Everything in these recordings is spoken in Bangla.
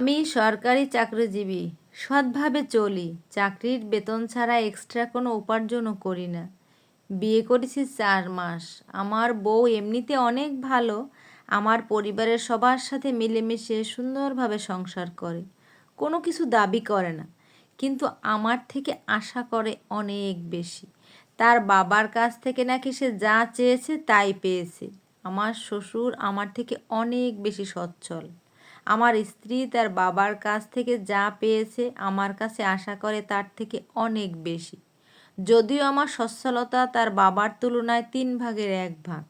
আমি সরকারি চাকরিজীবী, সৎভাবে চলি, চাকরির বেতন ছাড়া এক্সট্রা কোনো উপার্জনও করি না। বিয়ে করেছি চার মাস, আমার বউ এমনিতে অনেক ভালো, আমার পরিবারের সবার সাথে মিলেমিশে সুন্দরভাবে সংসার করে, কোনো কিছু দাবি করে না, কিন্তু আমার থেকে আশা করে অনেক বেশি। তার বাবার কাছ থেকে নাকি সে যা চেয়েছে তাই পেয়েছে, আমার শ্বশুর আমার থেকে অনেক বেশি সচ্ছল। আমার স্ত্রী তার বাবার কাছ থেকে যা পেয়েছে আমার কাছে আশা করে তার থেকে অনেক বেশি। যদিও আমার সচ্ছলতা তার বাবার তুলনায় তিন ভাগের এক ভাগ।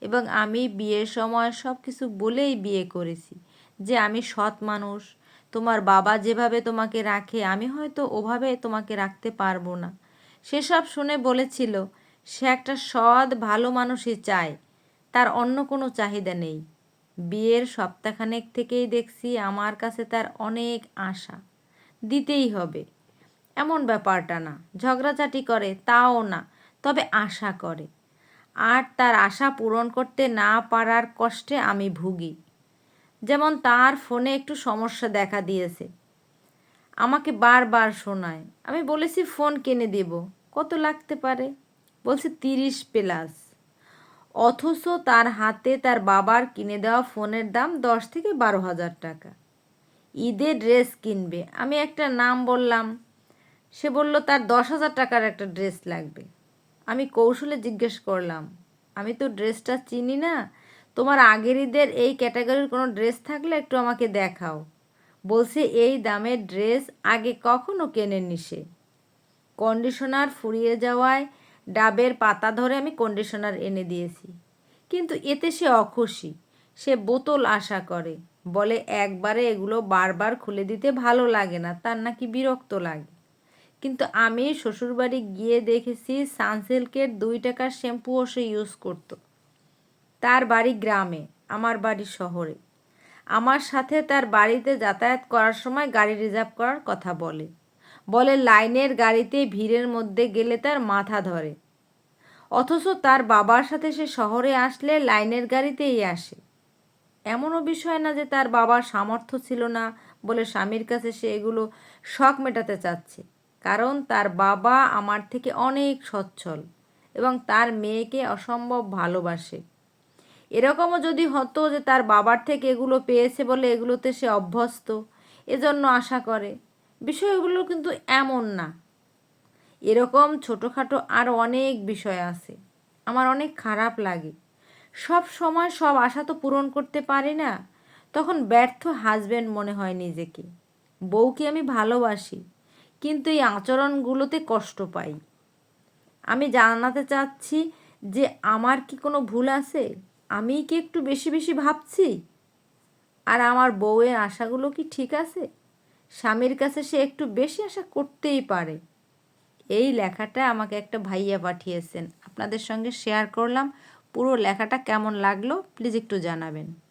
এবং আমি বিয়ের সময় সব কিছু বলেই বিয়ে করেছি যে আমি সৎ মানুষ, তোমার বাবা যেভাবে তোমাকে রাখে, আমি হয়তো ওভাবে তোমাকে রাখতে পারব না। সেসব শুনে বলেছিল, সে একটা সৎ, ভালো মানুষই চায়, তার অন্য কোনো চাহিদা নেই। বিয়ের সপ্তাহখানেক থেকেই দেখছি আমার কাছে তার অনেক আশা। দিতেই হবে। এমন ব্যাপারটা না। ঝগড়াঝাটি করে, তাও না, তবে আশা করে। আর তার আশা পূরণ করতে না পারার কষ্টে আমি ভুগি। যেমন তার ফোনে একটু সমস্যা দেখা দিয়েছে। আমাকে বারবার শোনায়, আমি বলেছি ফোন কিনে দেব, কত লাগতে পারে? বলছে তিরিশ প্লাস। অথচ তার হাতে তার বাবার কিনে দেওয়া ফোনের দাম দশ থেকে বারো হাজার টাকা। ঈদে ড্রেস কিনবে। আমি একটা নাম বললাম। সে বলল, তার দশ হাজার টাকার একটা ড্রেস লাগবে। আমি কৌশলে জিজ্ঞেস করলাম, আমি তো ড্রেসটা চিনি না। তোমার আগের ঈদের এই ক্যাটাগরির কোনো ড্রেস থাকলে একটু আমাকে দেখাও। বলছে, এই দামের ড্রেস আগে কখনো কেনেনি সে। কন্ডিশনার ফুরিয়ে যাওয়ায় ডাবের পাতা ধরে আমি কন্ডিশনার এনে দিয়েছি। কিন্তু এতে সে অখুশি। সে বোতল আশা করে। বলে, একবারে এগুলো বারবার খুলে দিতে ভালো লাগে না, তার নাকি বিরক্ত লাগে। কিন্তু আমি শ্বশুরবাড়ি গিয়ে দেখেছি, সানসিল্কের দুই টাকার শ্যাম্পুও সে ইউজ করত। তার বাড়ি গ্রামে, আমার বাড়ি শহরে। আমার সাথে তার বাড়িতে যাতায়াত করার সময় গাড়ি রিজার্ভ করার কথা বলে। বলে, লাইনের গাড়িতে ভিড়ের মধ্যে গেলে তার মাথা ধরে। অথচ তার বাবার সাথে সে শহরে আসলে লাইনের গাড়িতেই আসে। এমনও বিষয় না যে তার বাবার সামর্থ্য ছিল না বলে স্বামীর কাছে সে এগুলো শখ মেটাতে চাচ্ছে। কারণ তার বাবা আমার থেকে অনেক সচ্ছল এবং তার মেয়েকে অসম্ভব ভালোবাসে। এরকমও যদি হতো যে তার বাবার থেকে এগুলো পেয়েছে বলে এগুলোতে সে অভ্যস্ত, এজন্য আশা করে। বিষয়গুলো কিন্তু এমন না। এরকম ছোটোখাটো আর অনেক বিষয় আছে। আমার অনেক খারাপ লাগে। সব সময় সব আশা তো পূরণ করতে পারি না। তখন ব্যর্থ হাজব্যান্ড মনে হয় নিজেকে। বউকে আমি ভালোবাসি, কিন্তু এই আচরণগুলোতে কষ্ট পাই। আমি জানাতে চাচ্ছি যে আমার কি কোনো ভুল আছে? আমি কি একটু বেশি বেশি ভাবছি? আর আমার বউয়ের আশাগুলো কি ঠিক আছে? স্বামীর কাছে সে একটু বেশি আশা করতেই পারে। এই লেখাটা আমাকে একটা ভাইয়া পাঠিয়েছেন। আপনাদের সঙ্গে শেয়ার করলাম। পুরো লেখাটা কেমন লাগল প্লিজ একটু জানাবেন।